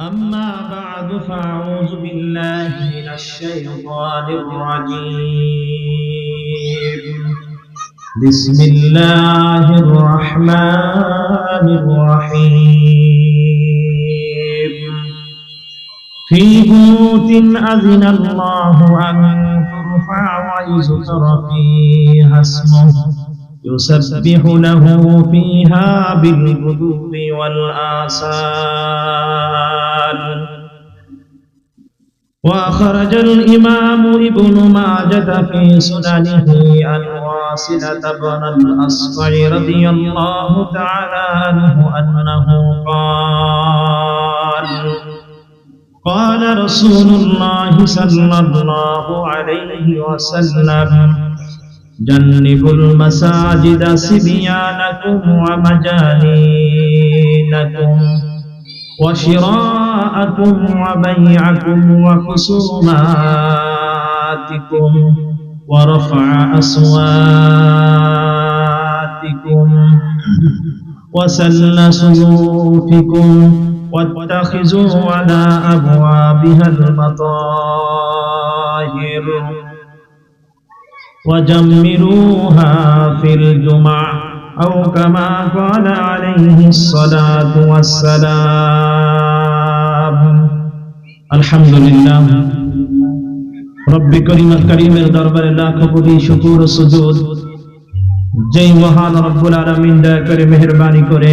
أما بعد فأعوذ بالله من الشيطان الرجيم. بسم الله الرحمن الرحيم. في بيوت أذن الله أن ترفع ويذكر فيها اسمه. يسبح له فيها بالغدو والآصال وأخرج الإمام ابن ماجة في سننه عن واصلة بن الأصفع رضي الله تعالى عنه أنه قال قال رسول الله صلى الله عليه وسلم جنبوا المساجد سبيانكم ومجانينكم وشراءكم وبيعكم وخصوماتكم ورفع أصواتكم وسل سيوفكم واتخذوا على أبوابها المطاهر وجمروها في الجمع أو كما قال عليه الصلاة والسلام الحمد لله رب করিম করিমের দরবারে লাখ কোটি শুকুর ও সুজুদ যেই মহান রব্বুল আলামিন দয়া করে মেহেরবানি করে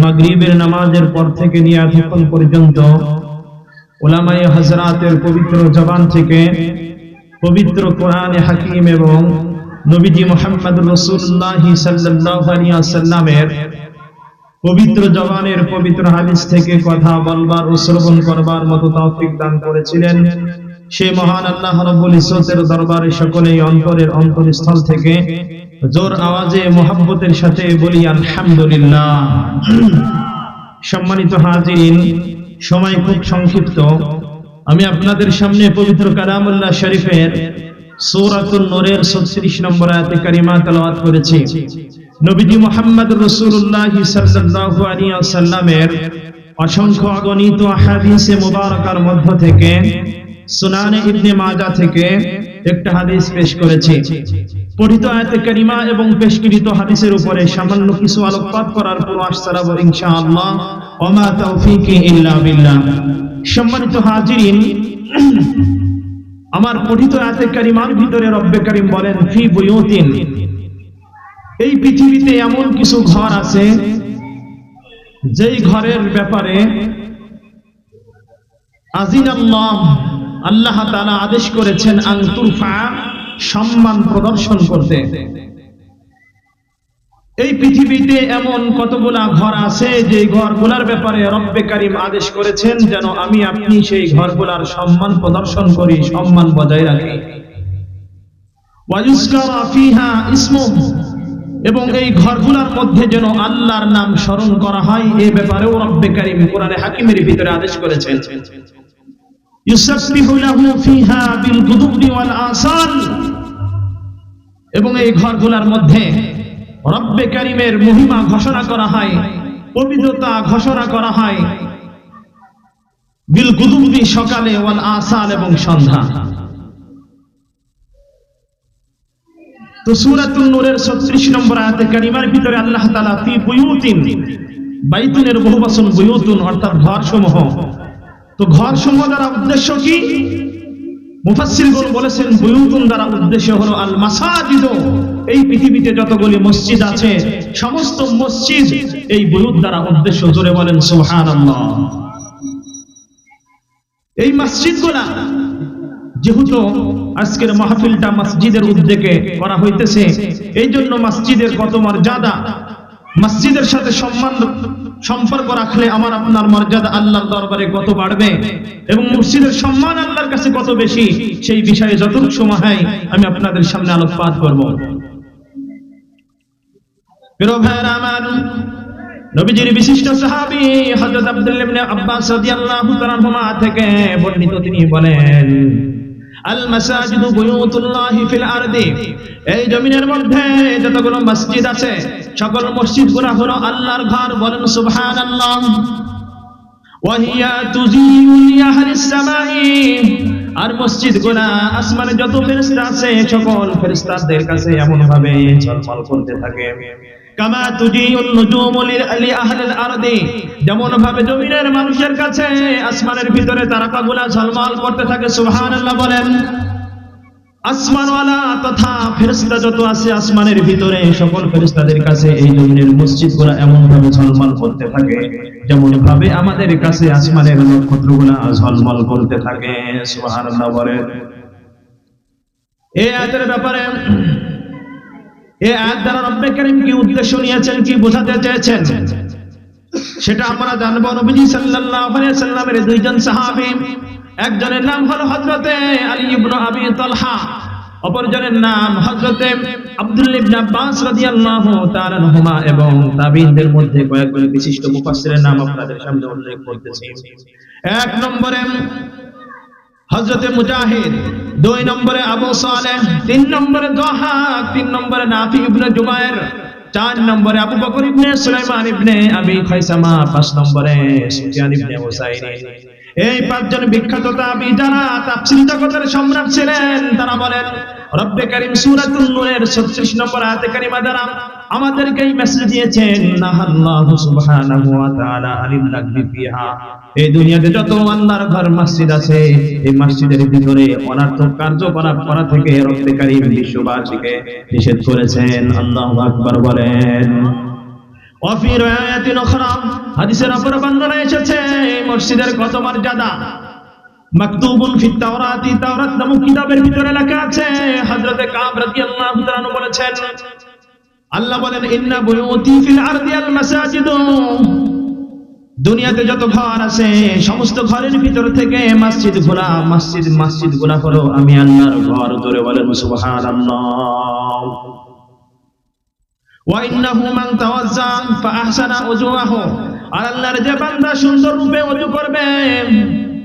মাগরিবের নামাজের পর থেকে নিয়ে এতক্ষণ পর্যন্ত ওলামায়ে হযরতের পবিত্র জবান থেকে পবিত্র কোরআনে হাকিম এবং নবীজি মোহাম্মদ রসুল্লাহ সাল্লামের পবিত্র জবানের পবিত্র হাদিস থেকে কথা বলবার ও শ্রবণ করবার মতো তৌফিক দান করেছিলেন। সে মহান আল্লাহ রব্বুল ইজ্জতের দরবারে সকলেই অন্তরের অন্তরস্থল থেকে জোর আওয়াজে মোহাব্বতের সাথে বলি, আলহামদুলিল্লাহ। সম্মানিত হাজিরিন, সময় খুব সংক্ষিপ্ত। আমি আপনাদের সামনে পবিত্র কালামুল্লাহ শরীফের সূরাতুন নূরের 36 নম্বর আয়াতে কারিমা তেলাওয়াত করেছি। নবীজি মুহাম্মদ রাসূলুল্লাহ সাল্লাল্লাহু আলাইহি ওয়াসাল্লামের অসংখ্য অগণিত হাদিসে মুবারকার মধ্য থেকে সুনানে ইবনে মাজাহ থেকে একটা হাদিস পেশ করেছি। পঠিত আয়াতে কারিমা এবং পেশকৃত হাদিসের উপরে সামান্য কিছু আলোকপাত করার পর আসসালাম ইনশাআল্লাহ। ওমা তৌফিকি ইল্লা বিল্লাহ। সম্মানিত হাজিরিন, আমার পঠিত আয়াতে কারিমার ভিতরে রব্বে কারিম বলেন, ফি বুয়ুতিন। এই পৃথিবীতে এমন কিছু ঘর আছে, যেই ঘরের ব্যাপারে আজিন আল্লাহ আল্লাহ তাআলা আদেশ করেছেন, আন তুরফা, সম্মান প্রদর্শন করতে। এই পৃথিবীতে এমন কতগুলা ঘর আছে যে ঘরগুলার ব্যাপারে রব্বে কারিম আদেশ করেছেন যেন আমি আপনি সেই ঘরগুলার সম্মান প্রদর্শন করি, সম্মান বজায় রাখি। এবং এই ঘরগুলার মধ্যে যেন আল্লাহর নাম স্মরণ করা হয়, এ ব্যাপারেও রব্বে কারিম কোরআনে হাকিমের ভিতরে আদেশ করেছেন। ফিহা এবং এই ঘরগুলার মধ্যে রব্বে কারিমের মহিমা ঘোষণা করা হয়, পবিত্রতা ঘোষণা করা হয়। বিল গুদুবি সকালে ওয়াল আসাল এবং সন্ধ্যা। তো সূরাতুন নূরের 36 নম্বর আয়াতে কারিমার ভিতরে আল্লাহ তাআলা ফি বুয়ুতিন, বাইতুনের বহুবচন বুয়ুতুন অর্থাৎ ঘরসমূহ। তো ঘরসমূহ দ্বারা উদ্দেশ্য কি? মুফাসসিরগণ বলেছেন, বুয়ুতুন দ্বারা উদ্দেশ্য হলো আল মাসাজিদ এই পৃথিবীতে যতগুলি মসজিদ আছে, সমস্ত মসজিদ এই বুয়ুত দ্বারা উদ্দেশ্য জোরে বলেন, সুবহানাল্লাহ। এই মসজিদগুলা যেহেতু আজকের মাহফিলটা মসজিদের উদ্যোগে করা হইতেছে এই জন্য মসজিদের কত মর্যাদা, মসজিদের সাথে সম্মান সম্পর্ক রাখলে আমার আপনার মর্যাদা আল্লাহর দরবারে কত বাড়বে? এবং মসজিদের সম্মান আল্লাহর কাছে কত বেশি? সেই বিষয়ে যতটুকু সময় হয়, আমি আপনাদের সামনে আলোকপাত করব। বিশিষ্ট থেকে বর্ণিত তিনি বলেন এই জমিনের মধ্যে যতগুলো মসজিদ আছে, সকল হলো আল্লাহর ঘর বলেন সুবহানাল্লাহ। ওয়াহিয়া তুজিউ লিআহলিস সামাই। আর মসজিদ গোনা আসমানে যত ফেরেশতা আছে, সকল ফেরেশতাদের কাছে এমন ভাবে ঝলমল করতে থাকে। কামা তুজিউন নুজুম লি আহলিল আরদি। যেমন ভাবে জমিনের মানুষের কাছে আসমানের ভিতরে ঝলমল করতে থাকে এমন ঝলমল করতে থাকে যেমন ভাবে আমাদের কাছে আসমানের নক্ষত্রগুলো ঝলমল করতে থাকে বলেন। এই ব্যাপারে এই আয়াত দ্বারা রব্বে কারীম কি উদ্দেশ্য নিয়েছেন, কি বোঝাতে চেয়েছেন? সেটা আমরা জানব নবীজি সাল্লাল্লাহু আলাইহি সাল্লামের দুইজন সাহাবী। একজনের নাম হলো হযরতে আলী ইবনে আবি তালহা, অপরজনের নাম হযরতে আব্দুল্লাহ ইবনে আব্বাস রাদিয়াল্লাহু তাআলা আনহুমা এবং তাবিঈনদের মধ্যে কয়েকজন বিশিষ্ট মুফাসসিরের নাম আপনাদের সামনে উল্লেখ করতেছি। এক নম্বরে হযরতে মুজাহিদ দুই নম্বরে আবু সালেহ, তিন নম্বরে দহাক, তিন নম্বরে নাফি ইবনে জুবায়ের চার নম্বরে আবু বকর ইবনে সুলাইমান ইবনে আবি খাইসামা, পাঁচ নম্বরে সুফিয়ান ইবনে হুসাইন এই পাঁচজন বিখ্যাত তাবি যারা তাফসীর জগতের সম্রাট ছিলেন, তারা বলেন, রব্বে কারীম সূরাতুন নূরের 36 নম্বর আয়াতে কারিমা দ্বারা আমাদেরকে এই মেসেজ দিয়েছেন নাহাল্লাহু সুবহানাহু ওয়া তাআলা আলিল লাগবি ফিহা। এই দুনিয়াতে যত আল্লাহর ঘর, মসজিদ আছে, এই মসজিদের ভিতরে অনার্থক কার্যকলাপ করা থেকে রব্বে বিশ্ববাসীকে নিষেধ করেছেন। আল্লাহু আকবার বলেন। অফি রায়াতিন উখরা, হাদিসের অপর বর্ণনা এসেছে, মসজিদের কত মর্যাদা? মাকতুবুন ফিত তাওরাতি, তাওরাত নামক কিতাবের ভিতরে লেখা আছে, হযরতে কাব রাদিয়াল্লাহু তাআলা বলেছেন আল্লাহ বলেন, ইন্না বুয়ুতি ফিল আরদি আল মাসাজিদ। দুনিয়াতে যত ঘর আছে, সমস্ত ঘরের ভিতর থেকে মসজিদগুলা মসজিদ মসজিদগুলা হলো আমি আল্লাহর ঘর ধরে বলেন, সুবহানাল্লাহ। ওয়াইন্নাহু মান তাওয়াজ্জা ফাআহসানা উজুহু আর আল্লাহর যে বান্দা সুন্দর রূপে ওযু করবে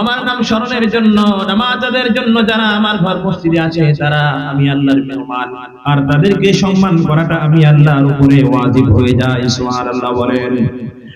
আমার নাম স্মরণের জন্য নামাজাদের জন্য যারা আমার ঘর মসজিদে আছে, তারা আমি আল্লাহর মেহমান। আর তাদেরকে সম্মান করাটা আমি আল্লাহর উপরে ওয়াজিব হয়ে যায়, সুবহানাল্লাহ বলেন।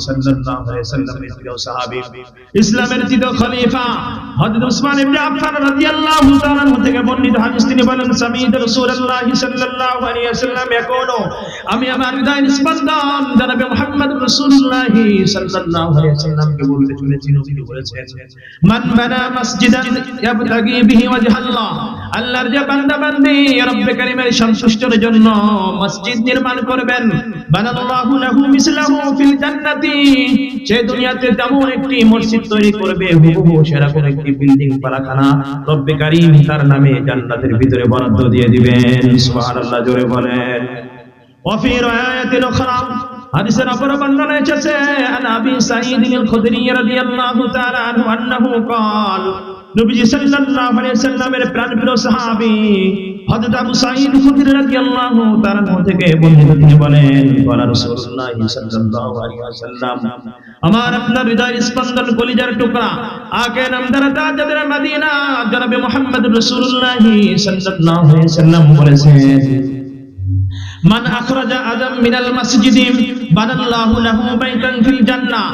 সাল্লাল্লাহু আলাইহি সাল্লামের প্রিয় সাহাবী ইসলামের বলতে শুনেছি আল্লাহর যে বান্দা বান্দি রব্বে কারীমের সন্তুষ্টির জন্য মসজিদ নির্মাণ করবেন বানাল্লাহু লাহু মিসলাহু ফিল জান্নাতি সে দুনিয়াতে যেমন একটি মসজিদ তৈরি করবে হুবহু সেরকম একটি বিল্ডিং পারাখানা রব্বে কারীম তার নামে জান্নাতের ভিতরে বরাদ্দ দিয়ে দিবেন সুবহানাল্লাহ জোরে বলেন وفي رواية أخرى হাদিসের অপর বর্ণনা এসেছে আন আবি সাঈদ আল খুদরি রাদিয়াল্লাহু তাআলা আনহু আন্নাহু قال নবীজি সাল্লাল্লাহু আলাইহি সাল্লামের প্রাণপ্রিয় সাহাবী হযরত আবু সাঈদ খুদরি রাদিয়াল্লাহু তাআলা থেকে বর্ণিত, তিনি বলেন বলা রাসূলুল্লাহ সাল্লাল্লাহু আলাইহি ওয়াসাল্লাম, আমার আপনার হৃদয়ের স্পন্দন কলিজার টুকরা আকে নামদার তাজাদের মদিনা, জনাবে মুহাম্মদ রাসূলুল্লাহ সাল্লাল্লাহু আলাইহি ওয়াসাল্লাম বলেছেন, মান আখরাজা আদম মিনাল মাসজিদি বানাল্লাহু লাহু বাইতান ফিল জান্নাহ।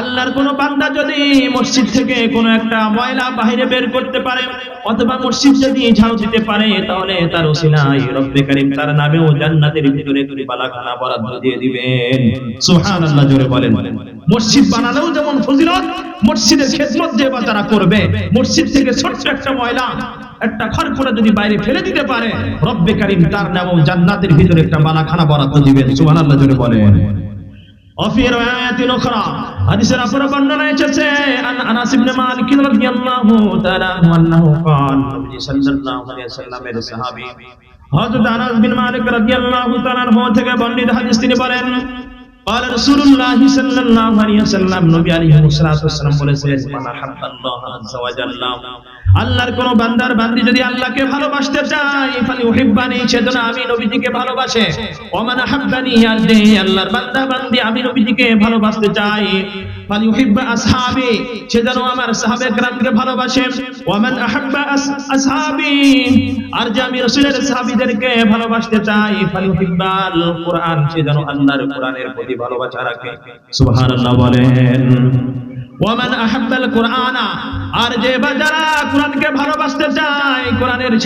আল্লাহর কোন বান্দা যদি মসজিদ থেকে কোনো একটা ময়লা বাইরে বের করতে পারে, অথবা মসজিদ যদি ঝাড়ু দিতে পারে, তাহলে তার ওসিলাই রব্বে কারীম তার নামেও জান্নাতের ভিতরে একটি বালাখানা বরাদ্দ দিয়ে দিবেন। সুবহানাল্লাহ, জোরে বলেন। মসজিদ বানালেও যেমন ফজিলত, মসজিদের খেদমত যে বা যারা করবে, মসজিদ থেকে ছোট্ট একটা ময়লা, একটা খড়খড়া যদি বাইরে ফেলে দিতে পারে, রব্বে কারীম তার নামেও জান্নাতের ভিতরে একটা বালাখানা বরাদ্দ দিবেন। সুবহানাল্লাহ, জোরে বলেন। وفي رواية أخرى حديث أخر بندنا يجسي عن أنس بن مالك رضي الله تعالى عنه أنه قال النبي صلى الله عليه وسلم এর সাহাবী হযরত আনাস বিন মালিক রাদিয়াল্লাহু তাআলা আনহু থেকে বর্ণিত হাদিস তিনি বলেন قال رسول الله صلى الله عليه وسلم নবী আলাইহিস সালাতু ওয়াসসালাম বলেছেন মান আহাব্বাল্লাহ আযজা ওয়া জাল্লা আল্লাহর কোন বান্দার বান্দি যদি আল্লাহকে ভালোবাসতে ফালি উহিব্বানি আমি নবীজিকে ভালোবাসে। ওমান হাব্বানি আল্লাহ আল্লাহর বান্দা বান্দি, আমি নবীজিকে ভালোবাসতে চাই। ফালি উহিব্বা আসহাবি আমার সাহাবে کرامকে ভালোবাসে। আহাব্বা আসহাবি, আর যে আমি রাসূলের সাহাবীদেরকে ভালোবাসতে চাই, ফালি উহিব্বাল কুরআন আল্লাহর প্রতি ভালোবাসা রাখে। সুবহানাল্লাহ বলেন। ওয়ামান আহাব্বাল আর যে যারা ভালোবাসতে চায়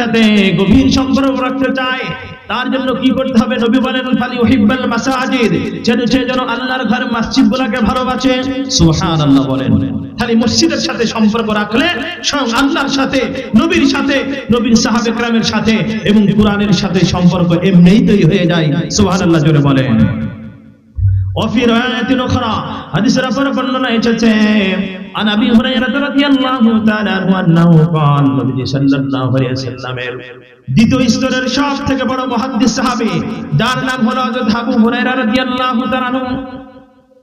সাথে গভীর সম্পর্ক রাখতে চায়, তার জন্য কি করতে হবে? নবী বলেন ওহিব্বাল মাসাজিদ যেন সে যেন আল্লাহর ঘর মসজিদ গুলাকে ভালোবাসে বলেন। খালি মসজিদের সাথে সম্পর্ক রাখলে, স্বয়ং আল্লাহর সাথে, নবীর সাথে, নবীর সাহাবে کرامের সাথে এবং কোরআনের সাথে সম্পর্ক এমনিতেই তৈরি হয়ে যায়। সুবহানাল্লাহ জোরে বলেন। وفي رواية أخرى حديث رفر بلنا يتشتى عن أبي هريرة رضي الله تعالى عنه أنه قال نبي صلى الله عليه وسلم দ্বিতীয় স্তরের সব থেকে বড় মহাদ্দিস সাহাবী যার নাম হলো হযরত আবু হুরায়রা রাদিয়াল্লাহু তাআলা আনহু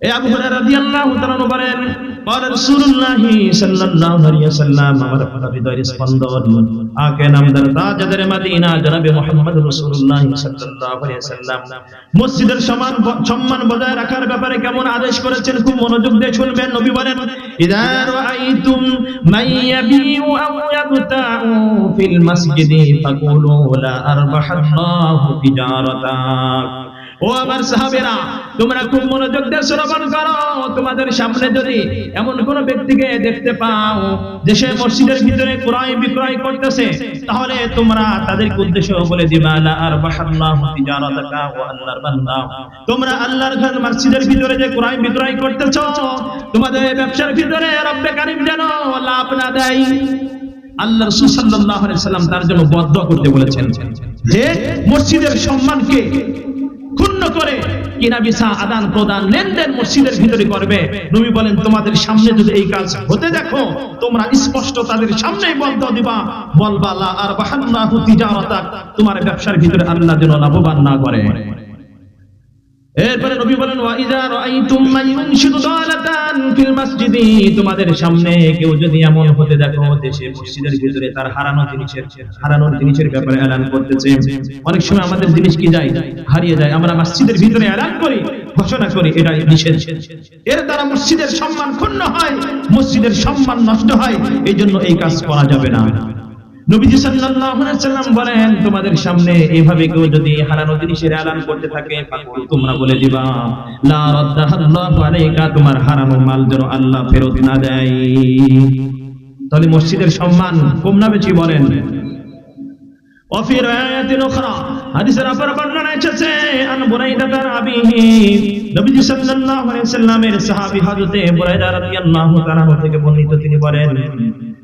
এ আবু হুরায়রা রাদিয়াল্লাহু তাআলা আনহু বলেন قال رسول الله صلى الله عليه وسلم আমার হৃদয়ের স্পন্দন আকে নামদার তাজদার মদিনা জনাবে মুহাম্মদ রাসূলুল্লাহ সাল্লাল্লাহু আলাইহি ওয়াসাল্লাম মসজিদের সমান সম্মান বজায় রাখার ব্যাপারে কেমন আদেশ করেছেন খুব মনোযোগ দিয়ে শুনবেন নবী বলেন ইদা রাআইতুম মান ইয়াবিউ আও ইয়াবতাউ ফিল মাসজিদি ফাকুলু লা আরবাহাল্লাহু তিজারাতাক ও আমার সাহাবেরা, তোমরা খুব মনোযোগ দিয়ে শ্রবণ করো। তোমাদের সামনে যদি এমন কোন ব্যক্তিকে দেখতে পাও, যে সে মসজিদের ভিতরে ক্রয় বিক্রয় করতেছে, তাহলে তোমরা তাদেরকে উদ্দেশ্য বলে দিবা, লা আরবাহাল্লাহু তিজারাতাকা ওয়া আল্লাহর বান্দা। তোমরা আল্লাহর ঘর মসজিদের ভিতরে যে ক্রয় বিক্রয় করতেছো, তোমাদের ব্যবসার ভিতরে রব্বে কারীম যেন লাভ না দেয়। আল্লাহ রাসূল সাল্লাল্লাহু আলাইহি সাল্লাম তার জন্য বদদোয়া করতে বলেছেন যে মসজিদের সম্মানকে ক্ষুণ্ণ করে কিনা বিসা আদান প্রদান লেনদেন মসজিদের ভিতরে করবে? নবী বলেন, তোমাদের সামনে যদি এই কাজ হতে দেখো, তোমরা স্পষ্ট তাদের সামনে বন্ধ দিবা। বলবালা আর যাওয়া তোমার ব্যবসার ভিতরে আল্লাহ যেন লাভবান না করে। এরপরে নবী বলেন, ওয়া ইযা রাআইতুম মান ইউনশিদু দালাতান ফিল মাসজিদি। তোমাদের সামনে কেউ যদি এমন হতে দেখো দেশে মসজিদের ভিতরে তার হারানো জিনিসের, হারানোর জিনিসের ব্যাপারে এলান করতেছে। অনেক সময় আমাদের জিনিস কি যায়? হারিয়ে যায়। আমরা মসজিদের ভিতরে এলান করি, ঘোষণা করি এটা নিষেধ। এর দ্বারা মসজিদের সম্মান ক্ষুণ্ণ হয়, মসজিদের সম্মান নষ্ট হয় এই জন্য এই কাজ করা যাবে না। নবীজি সাল্লাল্লাহু আলাইহি সাল্লাম বলেন তোমাদের সামনে এইভাবে কেউ যদি হারানো জিনিসের এলান করতে থাকে ফাকুল তোমরা বলে দিবা লা রাদ্দাহাল্লাহু আলাইকা তোমার হারানো মাল যেন আল্লাহ ফেরত না দেয় তাহলে মসজিদের সম্মান কম না বেশি বলেন وفي رواية أخرى حديث رفر برنا এসেছে আন বুরাইদা তার আবিহি নবীজি সাল্লাল্লাহু আলাইহি সাল্লামের সাহাবী হযরতে বুরাইদা রাদিয়াল্লাহু তাআলা থেকে বর্ণিত তিনি বলেন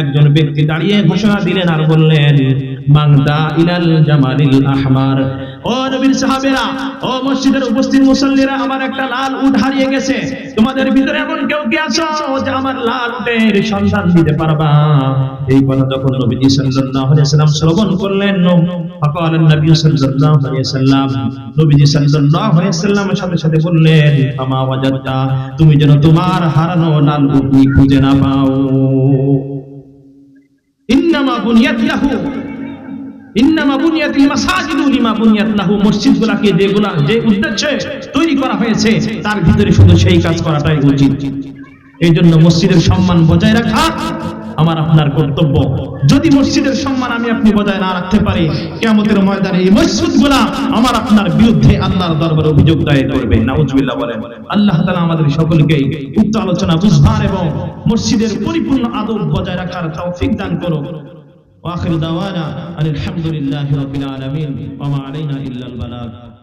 একজন ব্যক্তি দাঁড়িয়ে ঘোষণা দিলেন আর বললেন মাংদা ইলাল জামালিল আহমার। ও নবীর সাহাবেরা, ও মসজিদের উপস্থিত মুসল্লিরা, আমার একটা লাল উট হারিয়ে গেছে। তোমাদের ভিতরে এমন কেউ কি আছো যে আমার লাল উটের সন্ধান দিতে পারবা? এই কথা যখন নবীজি সাল্লাল্লাহু আলাইহি সাল্লাম শ্রবণ করলেন, ফাকাল নবী সাল্লাল্লাহু আলাইহি সাল্লাম নবীজি সাল্লাল্লাহু আলাইহি সাল্লামের সাথে সাথে বললেন আমা ওয়াজাদা তুমি যেন তোমার হারানো লাল উট খুঁজে না পাও। লাহু ইন্নামা বুনিয়াতিল মাসাজিদু লিমা বুনিয়াত লাহু মসজিদগুলোকে যেগুলা যে উদ্দেশ্যে তৈরি করা হয়েছে, তার ভিতরে শুধু সেই কাজ করাটাই উচিত। এই জন্য মসজিদের সম্মান বজায় রাখা আমার আপনার কর্তব্য। যদি মসজিদের সম্মান আমি আপনি বজায় না রাখতে পারি, কেয়ামতের ময়দানে এই মসজিদগুলা আমার আপনার বিরুদ্ধে আল্লাহর দরবারে অভিযোগ দায়ের করবে। নাউজুবিল্লাহ বলেন। আল্লাহ তাআলা আমাদের সকলকে উক্ত আলোচনা বুঝবার এবং মসজিদের পরিপূর্ণ আদব বজায় রাখার তৌফিক দান করুন وآخر دعوانا أن الحمد لله رب العالمين وما علينا إلا البلاغ.